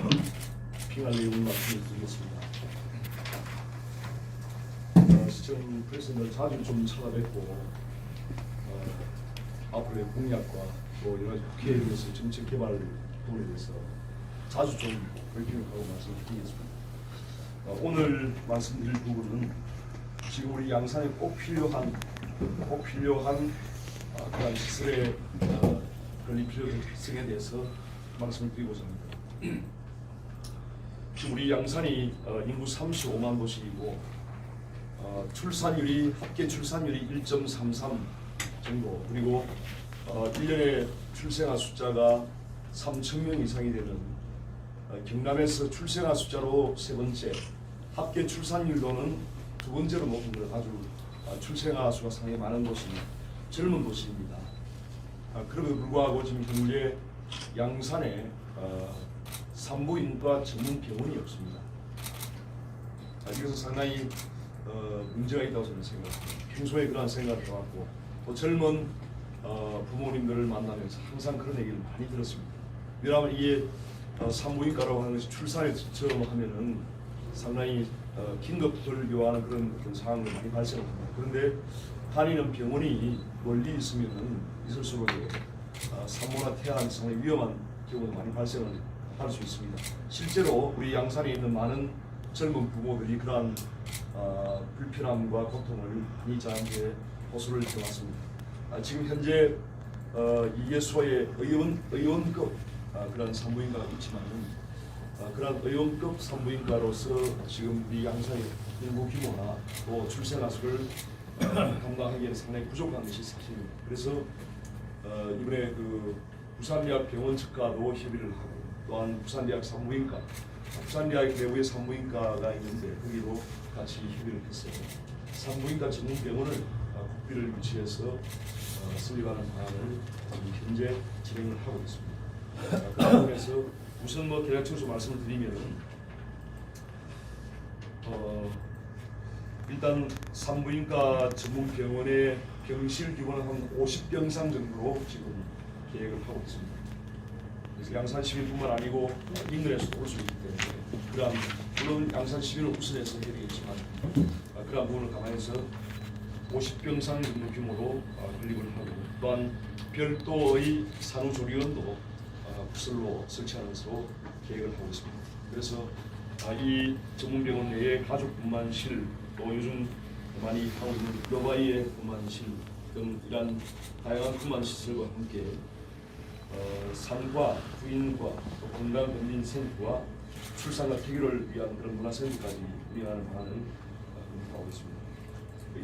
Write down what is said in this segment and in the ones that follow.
평안 내용을 말씀드리겠습니다. 어, 시청 프레스는 자주 좀 찾아뵙고 어, 앞으로의 공약과 또 여러 가지 국회에 대해서 정책 개발 부분에 대해서 자주 좀 브리핑하고 말씀드리겠습니다. 어, 오늘 말씀드릴 부분은 지금 우리 양산에 꼭 필요한 꼭 필요한 어, 그런 시설의 어, 건립 필요성에 대해서 말씀을 드리고자 합니다. 우리 양산이 어, 인구 35만 도시이고 어, 출산율이 합계 출산율이 1.33 정도 그리고 어, 1년에 출생아 숫자가 3천 명 이상이 되는 어, 경남에서 출생아 숫자로 세 번째 합계 출산율로는 두 번째로 높은 걸 아주 어, 출생아 수가 상당히 많은 도시 젊은 도시입니다. 아, 그럼에도 불구하고 지금 현재 양산에 어, 산부인과 전문 병원이 없습니다. 아, 이것은 상당히 어, 문제가 있다고 저는 생각합니다. 평소에 그런 생각을 해왔고 또 젊은 어, 부모님들을 만나면서 항상 그런 얘기를 많이 들었습니다. 왜냐하면 이게 어, 산부인과라고 하는 것이 출산처럼 하면은 상당히 어, 긴급을 요하는 그런 어떤 상황을 많이 발생합니다. 그런데 다니는 병원이 멀리 있으면은 있을수록 어, 산모나 태아는 상당히 위험한 경우도 많이 발생을 할 수 있습니다. 실제로 우리 양산에 있는 많은 젊은 부모들이 그러한 어, 불편함과 고통을 많이 저한테 호소를 해왔습니다. 아, 지금 현재 어, 이계수의 의원 의원급 아, 그런 산부인과가 있지만은 아, 그런 의원급 산부인과로서 지금 우리 양산의 인구 규모나 또 출생아 수를 어, 감당하기에는 상당히 부족한 것이 사실입니다. 그래서 어, 이번에 그 부산대학 병원 측과도 협의를 하고 또한 부산대학 산부인과 부산대학 내부에 산부인과가 있는데 거기도 같이 협의를 했어요. 산부인과 전문 병원을 어, 국비를 유치해서 어, 설립하는 방안을 지금 현재 진행을 하고 있습니다. 어, 그 부분에서 우선 뭐 대략적으로 말씀을 드리면은 어, 일단 산부인과 전문 병원의 병실 규모는 한 50병상 정도로 지금 계획을 하고 있습니다. 그래서 양산 시민뿐만 아니고 인근에서도 올 수 있기 때문에 그러한 물론 양산 시민을 우선해서 해야 되겠지만 아, 그러한 부분을 감안해서 50병상 정도 규모로 아, 건립을 하고 또한 별도의 산후조리원도 아, 부설로 설치하는 것으로 계획을 하고 있습니다. 그래서 아, 이 전문병원 내에 가족분만실 또 요즘 많이 하고 있는 여바이의 분만실 등 이러한 다양한 분만 시설과 함께 어, 산과 부인과 또 건강검진센터와 출산과 태교를 위한 그런 문화센터까지 운영하는 방안을 어, 검토하고 있습니다.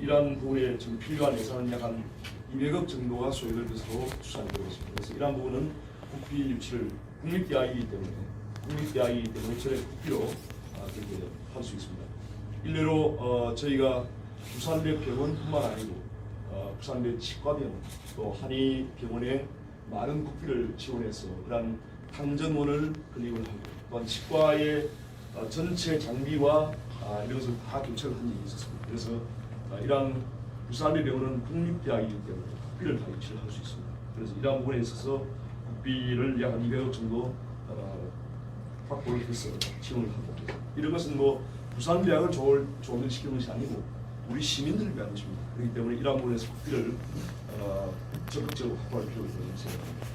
이러한 부분에 지금 필요한 예산은 약한 200억 정도가 소요될 것으로 추산되고 있습니다. 그래서 이러한 부분은 국비 유치를 국립대학이기 때문에 국립대학이기 때문에 전에 국비로 아, 그렇게 할수 있습니다. 일례로 어, 저희가 부산대 병원뿐만 아니고 어, 부산대 치과병원 또 한의병원에 많은 국비를 지원해서 그러한 탕전원을 건립을 하고 또한 치과의 어, 전체 장비와 아, 이런 것을 다 교체를 한 적이 있었습니다. 그래서 어, 이러한 부산대 병원은 국립대학이기 때문에 국비를 다 유치를 할 수 있습니다. 그래서 이러한 부분에 있어서 국비를 약한 200억 정도 어, 확보를 해서 지원을 하고 이런 것은 뭐 부산대학을 좋을 좋은 시키는 것이 아니고 우리 시민들을 위한 것입니다. 그렇기 때문에 이러한 부분에서 국비를 어, 적극적으로 확보할 필요가 있다고 생각합니다.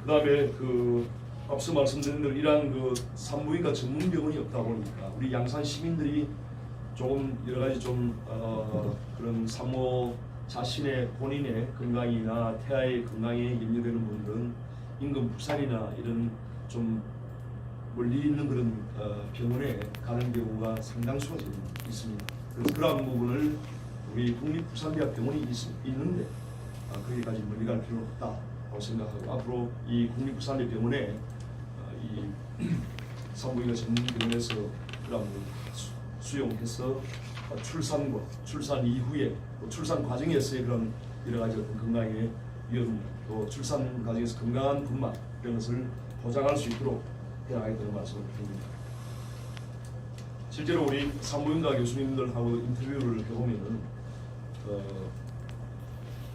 그 다음에 그 앞서 말씀드린 대로 이러한 그 산부인과 전문 병원이 없다 보니까 우리 양산 시민들이 조금 여러 가지 좀 어, 그런 산모 자신의 본인의 건강이나 태아의 건강에 염려되는 분들은 인근 부산이나 이런 좀 멀리 있는 그런 어, 병원에 가는 경우가 상당수가 지금 있습니다. 그래서 부분을 우리 국립부산대학 병원이 있, 있는데 아, 거기까지 멀리 갈 필요는 없다고 생각하고 앞으로 이 국립부산대 병원에 어, 이 산부인과 전문병원에서 그런 수용해서 어, 출산과 출산 이후에 또 출산 과정에서의 그런 여러 가지 건강의 위험 또 출산 과정에서 건강한 분만 이런 것을 보장할 수 있도록 해나가겠다는 말씀을 드립니다. 실제로 우리 산부인과 교수님들하고 인터뷰를 해보면은 어,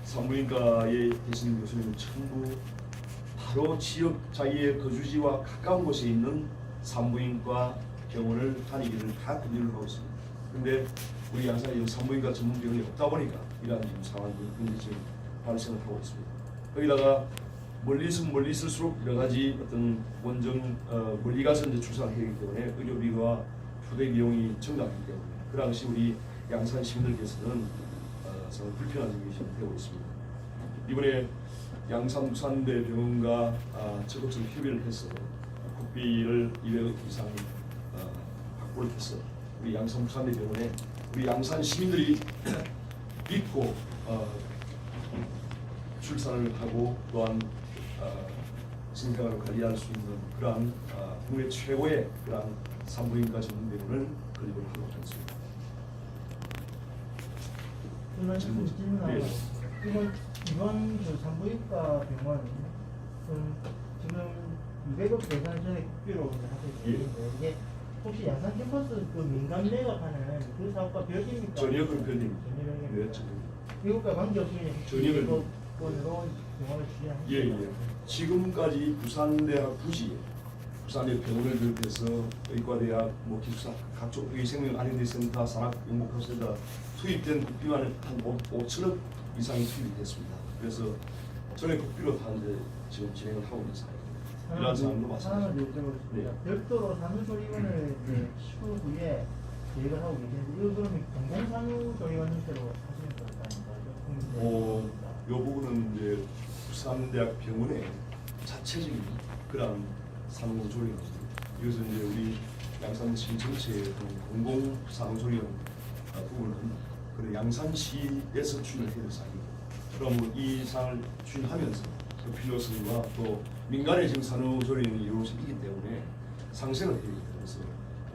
산부인과에 계신 교수님은 전부 다 바로 지역 자기의 거주지와 가까운 곳에 있는 산부인과 병원을 다니기를 다 권유를 하고 있습니다. 근데 우리 양산에 산부인과 전문 병원이 없다 보니까 이러한 지금 상황이 굉장히 지금 발생을 하고 있습니다. 거기다가 멀리 있으면 멀리 있을수록 여러 가지 어떤 원정 어, 멀리 가서 이제 출산을 하기 때문에 의료비와 휴대 비용이 증가하기 때문에 그 당시 우리 양산 시민들께서는 어, 상당히 불편한 지금 되고 있습니다. 이번에 양산 부산대 병원과 아, 적극적인 협의를 해서 국비를 200억 이상 어, 확보를 해서 우리 양산 부산대 병원에 우리 양산 시민들이 믿고 어, 출산을 하고 또한 어, 신 생아를 관리할 수 있는 그러한 어, 국내 최고의 그러한 산부인과 전문 병원을 건립을 하도록 하겠습니다. 그러면 질문. 좀 질문하고 예. 이번 이번 그 산부인과 병원 음, 지금 200억 계산 전에 국비로 이제 하고 예. 있는데 이게 혹시 양산 캠퍼스 그 민간 매각하는 그 사업과 별개입니까? 전혀 그런 별개입니다. 전혀 네. 전혀. 미국과 관계없이 전혀 별개입니다. 병원을 예, 예. 지금까지 부산대학 부지, 부산대 병원을 비롯해서 의과대학, 뭐 기숙사, 각종 의생명 안인대센터, 산학연구센터 투입된 국비만 한 5, 5천억 이상이 투입이 됐습니다. 그래서 전에 국비로 다 이제 지금 진행을 하고. 이러한 상황도 하나만 마찬가지입니다. 네. 별도로 산후조리원을 이제 추후에 계획을 하고 계시는데 이거 그러면 공공산후조리원 형태로 하시는 거니까요? 어, 요 부분은 이제 부산대학 병원의 자체적인 그런 산후조리원입니다. 이것은 이제 우리 양산시 전체의 공공 산후조리원 아, 부분은 그 양산시에서 추진을 해야 될 사항입니다. 그럼 이 사항을 추진하면서 그 필요성과 또 민간의 지금 산후조리원이 이루어지기 때문에 상생을 해야 됩니다. 그래서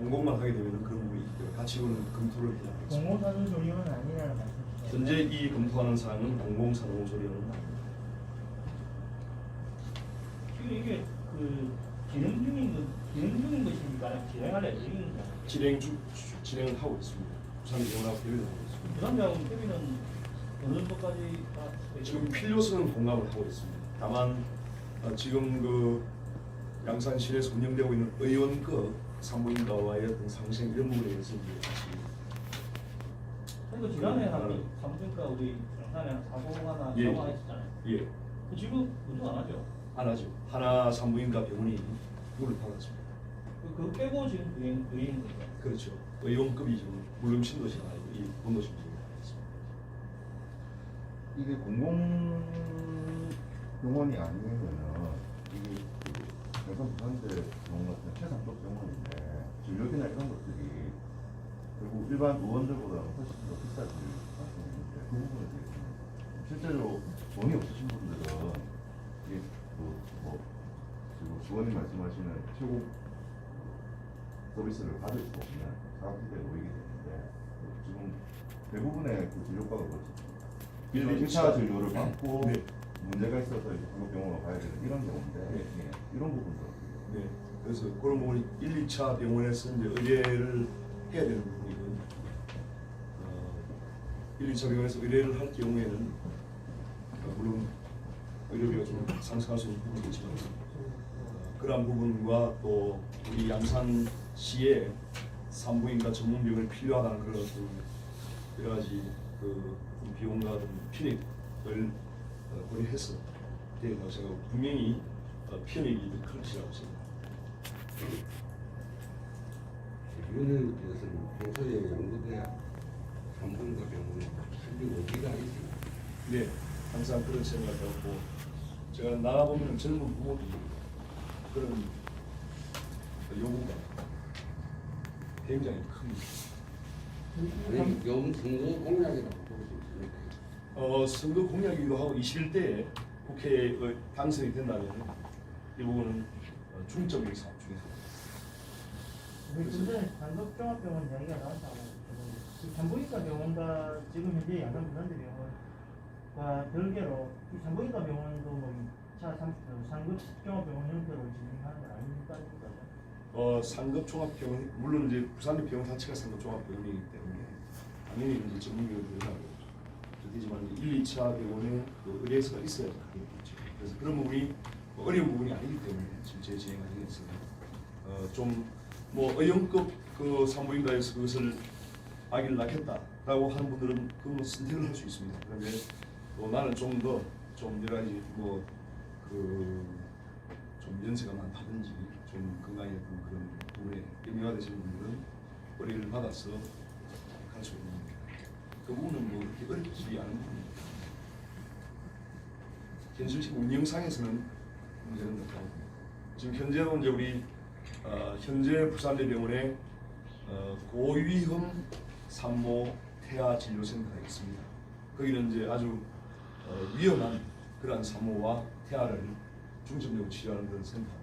공공만 하게 되면 그런 부분이 있기 때문에 같이 이거는 검토를 해야 되겠습니다. 공공산후조리원은 아니라는 말씀이시죠? 현재 이 검토하는 사항은 공공산후조리원은 아닙니다. 지금 이게 그 진행 중인 것 진행 중인 것입니까? 진행할 예정인가? 진행 중 진행을 하고 있습니다. 부산 병원하고 협의를 하고 있습니다. 부산대하고 협의는 어느 정도까지 다 지금 필요성은 공감을 하고 있습니다. 다만 어, 지금 그 양산시에서 운영되고 있는 의원급 산부인과와의 어떤 상생 이런 부분에 대해서 이제 같이 그리고 지난해 음, 한 산부인과 우리 양산에 한 사고가 나 예. 사고가 있었잖아요. 예, 그 지금 운영 안 하죠? 안 하죠. 하나 산부인과 병원이 물을 받았습니다. 그- 그거 빼고 지금 의인 의인 거죠. 그렇죠. 의원급이 지금 물론 신도시가 아니고 이 본도시 병원이 받았습니다. 이게 공공 병원이 아니면은 이게 대선 부산대 병원 같은 최상급 병원인데 진료비나 이런 것들이 결국 일반 의원들보다 훨씬 더 비싸질 가능성이 있는데 그 부분에 대해서 실제로 돈이 없으신 분들은 이게 그뭐 지금 주원님 말씀하시는 최고 서비스를 받을 수 없는 사각지대에 놓이게 되는데 지금 대부분의 그 진료과가 그렇습니다. 1, 2차 진료를 받고 네. 문제가 있어서 이제 한국병원으로 가야 되는 이런 경우인데 네. 예, 이런 부분도 네. 그래서 그런 부분이 1, 2차 병원에서 이제 의뢰를 해야 되는 부분이거든요. 어, 1, 2차 병원에서 의뢰를 할 경우에는 어, 물론 의료비가 좀 상승할 수 있는 부분이 있지만 어, 그러한 부분과 또 우리 양산시에 산부인과 전문병을 필요하다는 그런 여러 가지 그 비용과 어떤 편익을 어, 고려해서 된다고 생각하고 분명히 어, 편익이 더클 것이라고 생각합니다. 이거는 이것은 평소에 연구대학 산부인과 병원에 실력 어디가 있습니다. 네, 항상 그런 생각을 하고 제가 나가보면 젊은 부모들이 그런 요구가 굉장히 큽니다. 아니 요 선거 공약이라고. 어, 선거 공약이기도 하고 21대에 국회에 어, 당선이 된다면 이 부분은 어, 중점적인 사업 중에 전에 단독종합병원 이야기가 나왔다고 이 산부인과 병원과 지금 현재 양산 부산대 병원과 별개로 이 산부인과 병원도 뭐 2차, 3차 상급 종합병원 형태로 진행하는 건 아닙니까? 어, 상급 종합병원 물론 이제 부산의 병원 자체가 상급 종합병원이기 때문에 당연히 이제 전문병을 들어가고 되지만 1, 2차 병원에 그 의뢰서가 있어야 되죠. 그래서 그런 부분이 어려운 부분이 아니기 때문에 지금 제 진행하게 됐습니다. 어, 좀뭐 의형급 그 산부인과에서 그것을 아기를 낳겠다라고 하는 분들은 그건 선택을 할 수 있습니다. 그런데 또 나는 좀 더좀 여러 가지 뭐 뭐그 좀 연세가 많다든지 좀 건강에 좀 그런 부분에 염려가 되시는 분들은 의뢰를 받아서 갈 수 있는 겁니다. 그 부분은 뭐 그렇게 어렵지 않은 부분입니다. 현실식 운영상에서는 문제는 봅니다. 지금 현재는 이제 우리 어, 현재 부산대병원에 어, 고위험 산모 태아 진료센터가 있습니다. 거기는 이제 아주 어, 위험한 그러한 산모와 태아를 중점적으로 치료하는 그런 센터입니다.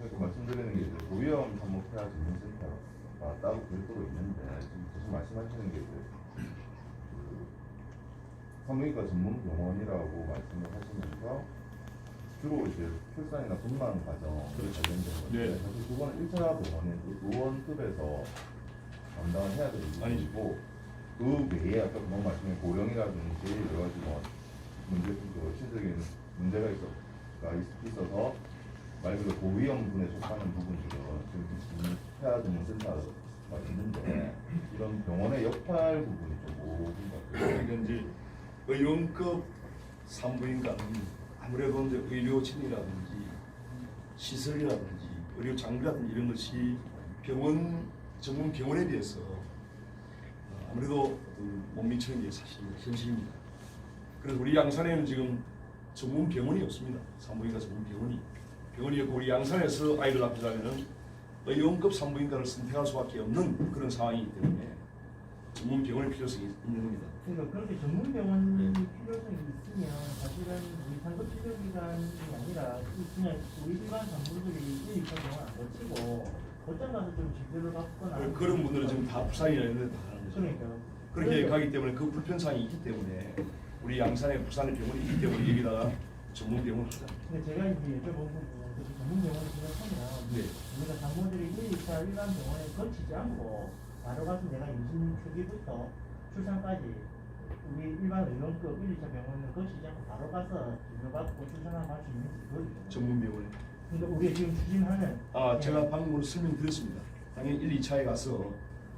그래서 말씀드리는 게 이제 고위험 산모폐아 진료센터가 따로 별도로 있는데 지금 계속 말씀하시는 게 이제 그 산부인과 전문 병원이라고 말씀을 하시면서 주로 이제 출산이나 분만 과정 그렇죠. 관련된 건데 네. 사실 그거는 1차 병원의 그 의원급에서 담당을 해야 되는. 부분이고 그 외에 아까 금방 말씀드린 고령이라든지 여러 가지 뭐 문제, 그 신적인 문제가 있어, 있- 있어서 말 그대로 고위험군에 속하는 부분들은 지금 태아 전문센터가 있는데 이런 병원의 역할 부분이 좀 모호한 것 같아요. 의원급 산부인과는 아무래도 이제 의료진이라든지 시설이라든지 의료 장비라든지 이런 것이 병원 전문 병원에 비해서 어, 아무래도 그못 미치는 게 사실입니다. 현실입니다. 그래서 우리 양산에는 지금 전문 병원이 없습니다. 산부인과 전문 병원이 병원이 없고 우리 양산에서 아이를 낳자면은 의원급 산부인과를 선택할 수밖에 없는 그런 상황이기 때문에 전문 병원의 필요성이 있는 겁니다. 그러니까 그렇게 전문 병원 네. 필요성이 있으면 사실은 우리 상급 치료기관이 아니라 이 그냥 우리 일반 1, 2차 병원 안 거치고 곧장 가서 좀 진료를 받거나 그- 그런 분들은 지금 다 부산이나 이런 데다 하는 거죠. 그러니까 그렇게 가기 때문에 그 불편사항이 있기 때문에 우리 양산에 부산에 병원이 있기 때문에 여기다가 전문 병원을 하자. 근데 제가 이제 여쭤본 부분은 그 전문 병원을 생각하면 네. 우리가 장모들이 1, 2차 일반 병원에 거치지 않고 바로 가서 내가 임신 초기부터 출산까지 우리 일반 의원급 1, 2차 병원을 거치지 않고 바로 가서 진료받고 출산하고 할 수 있는지 그거죠. 전문 병원에. 그러니까 우리가 지금 추진하는 아 예. 제가 방금 설명드렸습니다. 당연히 1, 2차에 가서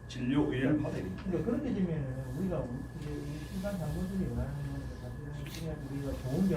진료 의뢰를 받아야 됩니다. 그러니까 그렇게 되면은 우리가 우리- 이제 이 일반 장모들이 원하는 건 사실은 우리가 좋은 병